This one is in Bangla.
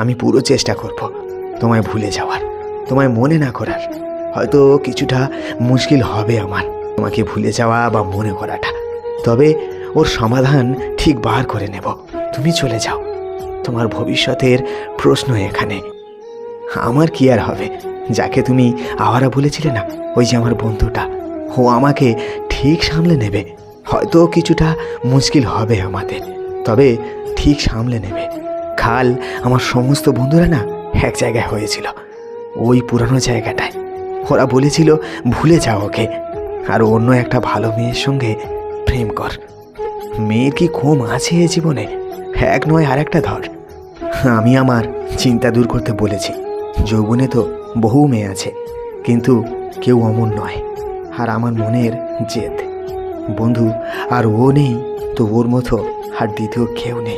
আমি পুরো চেষ্টা করব, তোমায় ভুলে যাওয়ার, তোমায় মনে না করার। হয়তো কিছুটা মুশকিল হবে আমার, তোমাকে ভুলে যাওয়া বা মনে করাটা। তবে ওর সমাধান ঠিক বার করে নেব। তুমি চলে যাও। তোমার ভবিষ্যতের প্রশ্ন এখানে। আমার কি আর হবে? যাকে তুমি আওয়ারা বলেছিলে না, ওই যে আমার বন্ধুটা, ও আমাকে ঠিক সামলে নেবে। হয়তো কিছুটা মুশকিল হবে আমাদের, তবে ঠিক সামলে নেবে। কাল আমার সমস্ত বন্ধুরা না এক জায়গায় হয়েছিল। ওই পুরানো জায়গাটায়। ওরা বলেছিল, ভুলে যাও ওকে। আর অন্য একটা ভালো মেয়ের সঙ্গে প্রেম কর। মেয়ের কি কম আছে এ জীবনে? এক নয় আর একটা ধর। আমি আমার চিন্তা দূর করতে বলেছি। যৌবনে তো বহু মেয়ে আছে, কিন্তু কেউ অমন নয়। আর আমার মনের জেদ। বন্ধু, আর ও নেই, তো ওর মতো আর দ্বিতীয় কেউ নেই।